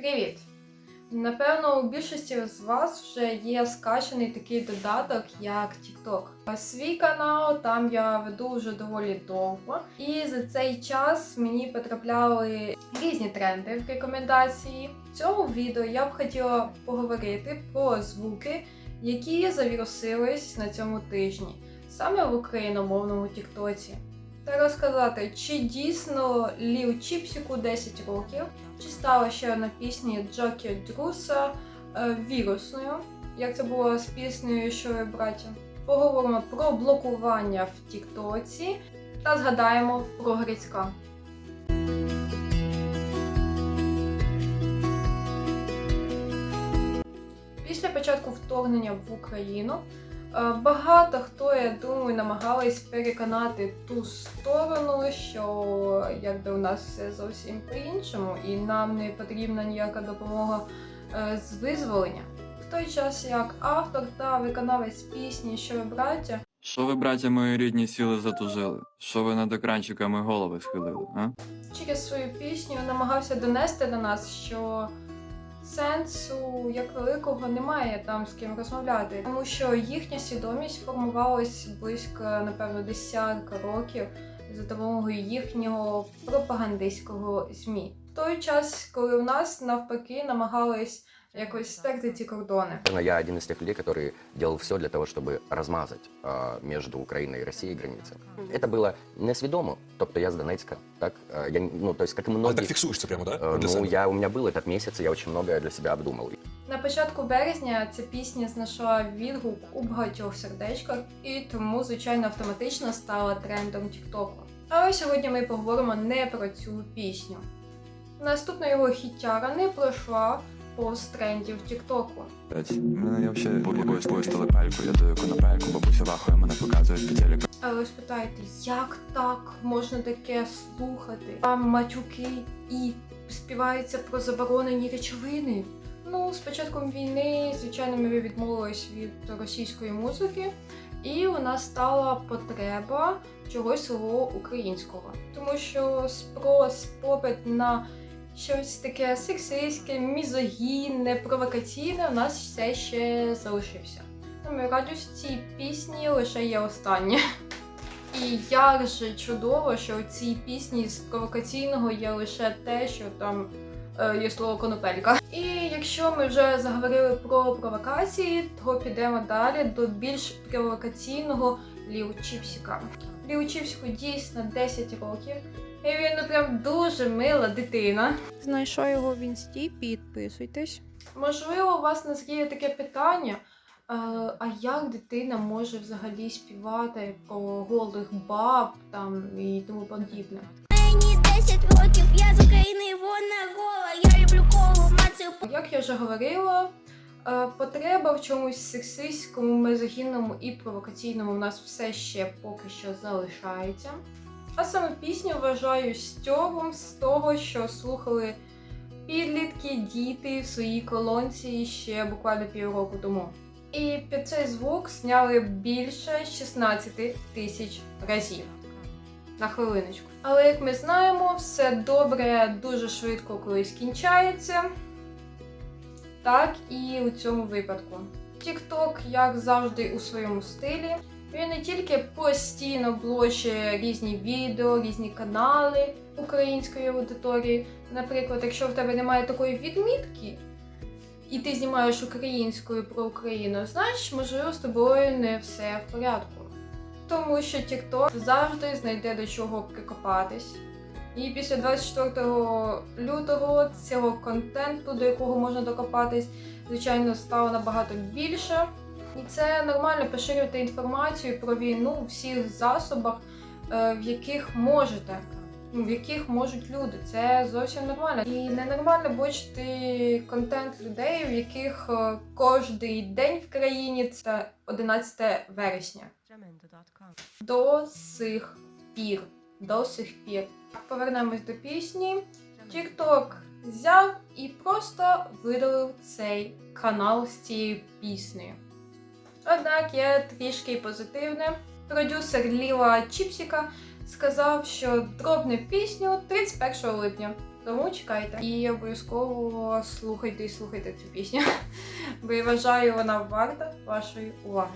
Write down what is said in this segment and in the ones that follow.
Привіт! Напевно, у більшості з вас вже є скачаний такий додаток, як TikTok. Свій канал там я веду вже доволі довго, і за цей час мені потрапляли різні тренди в рекомендації. В цьому відео я б хотіла поговорити про звуки, які завірусились на цьому тижні, саме в україномовному Тіктоці. Та розказати, чи дійсно Лів Чіпсіку 10 років, чи стала ще одна пісня Джокі Друса е, вірусною, як це було з піснею Що ви браття. Поговоримо про блокування в Тіктоці та згадаємо про Грицька. Після початку вторгнення в Україну багато хто, я думаю, намагались переконати ту сторону, що якби у нас все зовсім по-іншому, і нам не потрібна ніяка допомога е, з визволення. В той час як автор та виконавець пісні Що ви браття Що ви, браття мої рідні, сіли затужили? Що ви над екранчиками голови схилили, а? через свою пісню намагався донести до нас, що сенсу як великого немає там з ким розмовляти, тому що їхня свідомість формувалась близько, напевно, десятка років за допомогою їхнього пропагандистського змі В той час, коли у нас навпаки намагались якось стерти ці кордони. Наверное, я один из тех людей, который делал все для того, чтобы размазать а, между Украиной и Россией границы. Это было несвідомо, тобто я з Донецька, так? А, Я, ну, то есть, как и Але многие... так фіксуєш це прямо, да? э, Для ну, себе? я, у меня был этот месяц, и я очень многое для себя обдумал. На початку березня ця пісня знайшла відгук у багатьох сердечках і тому, звичайно, автоматично стала трендом Тіктоку. Але сьогодні ми поговоримо не про цю пісню. Наступна його хітяра не пройшла повз трендів Тіктоку. Мене я взагалі бобою спустили пальку, я даю конопельку, бабуся вахує, мене показують по телеку. Але ви спитаєте, як так можна таке слухати? Там матюки і співаються про заборонені речовини. Ну, з початком війни, звичайно, ми відмовились від російської музики, і у нас стала потреба чогось свого українського. Тому що спрос, попит на щось таке сексистське, мізогінне, провокаційне у нас все ще залишився. Тому радість в цій пісні лише є останнє. І як же чудово, що у цій пісні з провокаційного є лише те, що там е, є слово конопелька. І якщо ми вже заговорили про провокації, то підемо далі до більш провокаційного Ліу Чіпсіка. Ліу Чіпсіку дійсно 10 років. І він ну прям дуже мила дитина. Знайшла його в інсті, підписуйтесь. Можливо, у вас назріє таке питання. е, А як дитина може взагалі співати про голих баб там і тому подібне? Мені 10 років, я з України, вона гола, я люблю колу, мацію Як я вже говорила, е, потреба в чомусь сексистському, мезогінному і провокаційному в нас все ще поки що залишається. А саме пісню вважаю стьогом з того, що слухали підлітки, діти в своїй колонці ще буквально півроку тому. І під цей звук зняли більше 16 тисяч разів. На хвилиночку. Але як ми знаємо, все добре дуже швидко колись кінчається. Так і у цьому випадку. TikTok, як завжди, у своєму стилі. Він не тільки постійно блочує різні відео, різні канали української аудиторії. Наприклад, якщо в тебе немає такої відмітки, і ти знімаєш українською про Україну, значить, можливо, з тобою не все в порядку. Тому що TikTok завжди знайде до чого прикопатись. І після 24 лютого цього контенту, до якого можна докопатись, звичайно, стало набагато більше. І це нормально поширювати інформацію про війну у всіх засобах, е, в яких можете, ну, в яких можуть люди. Це зовсім нормально. І ненормально бачити контент людей, в яких е, кожний день в країні це 11 вересня. До сих пір. До сих пір. Повернемось до пісні. TikTok взяв і просто видалив цей канал з цією піснею. Однак є трішки позитивне. Продюсер Ліла Чіпсіка сказав, що дробне пісню 31 липня. Тому чекайте і обов'язково слухайте і слухайте цю пісню. Бо я вважаю, вона варта вашої уваги.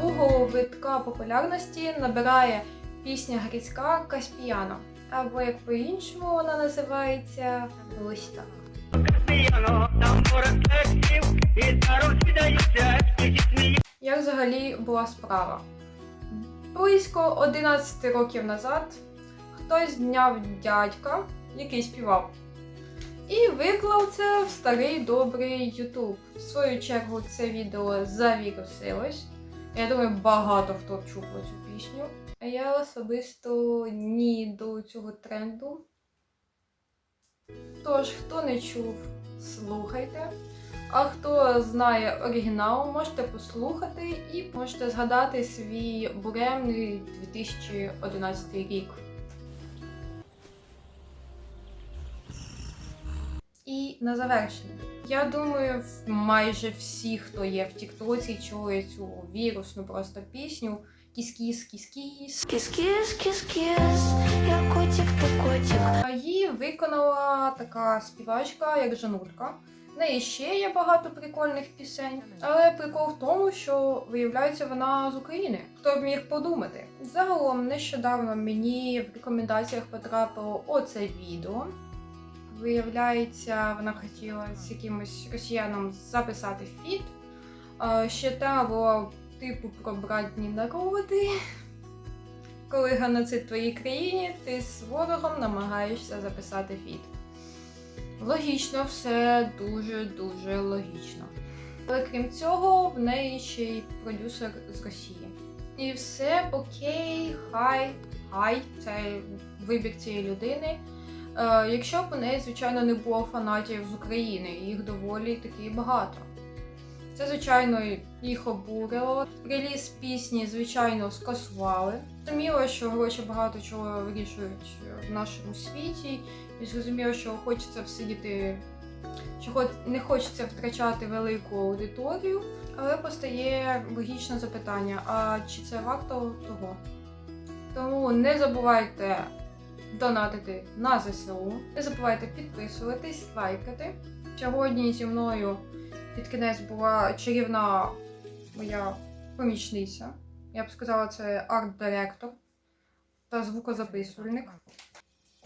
Другого витка популярності набирає пісня грецька Каспіяна. Або як по-іншому вона називається ось так. Як взагалі була справа? Близько 11 років назад хтось зняв дядька, який співав, і виклав це в старий добрий Ютуб. В свою чергу це відео завірусилось. Я думаю, багато хто чув про цю пісню. А я особисто ні до цього тренду. Тож, хто не чув, слухайте. А хто знає оригінал, можете послухати і можете згадати свій буремний 2011 рік. І на завершення. Я думаю, майже всі, хто є в Тіктоці, чує цю вірусну просто пісню Кіс-кіс, кіс-кіс. Кис-кис, кис-кис, я котик, ты котик. Її виконала така співачка, як Жанутка. В неї ще є багато прикольних пісень, але прикол в тому, що виявляється вона з України. Хто б міг подумати? Загалом нещодавно мені в рекомендаціях потрапило оце відео. Виявляється, вона хотіла з якимось росіяном записати фіт. Ще тема була типу про братні народи. Коли геноцид в твоїй країні, ти з ворогом намагаєшся записати фіт. Логічно, все дуже-дуже логічно. Але крім цього, в неї ще й продюсер з Росії. І все окей, хай, хай, це вибір цієї людини. Е, якщо б у неї, звичайно, не було фанатів з України, їх доволі таки багато. Це, звичайно, їх обурило. Реліз пісні, звичайно, скасували. Зрозуміло, що гроші багато чого вирішують в нашому світі, і зрозуміло, що хочеться всидіти, що не хочеться втрачати велику аудиторію, але постає логічне запитання: а чи це варто того? Тому не забувайте донатити на ЗСУ, не забувайте підписуватись, лайкати. Сьогодні зі мною під кінець була чарівна моя помічниця. Я б сказала, це арт-директор та звукозаписувальник.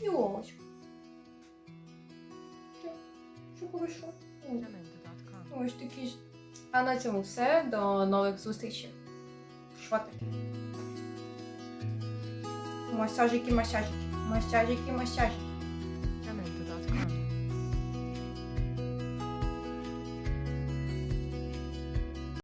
І Ловочка. Що? Пройшло? Ось такі ж. А на цьому все. До нових зустрічей. Швати. Масажики, масажики. Масажики, масажики.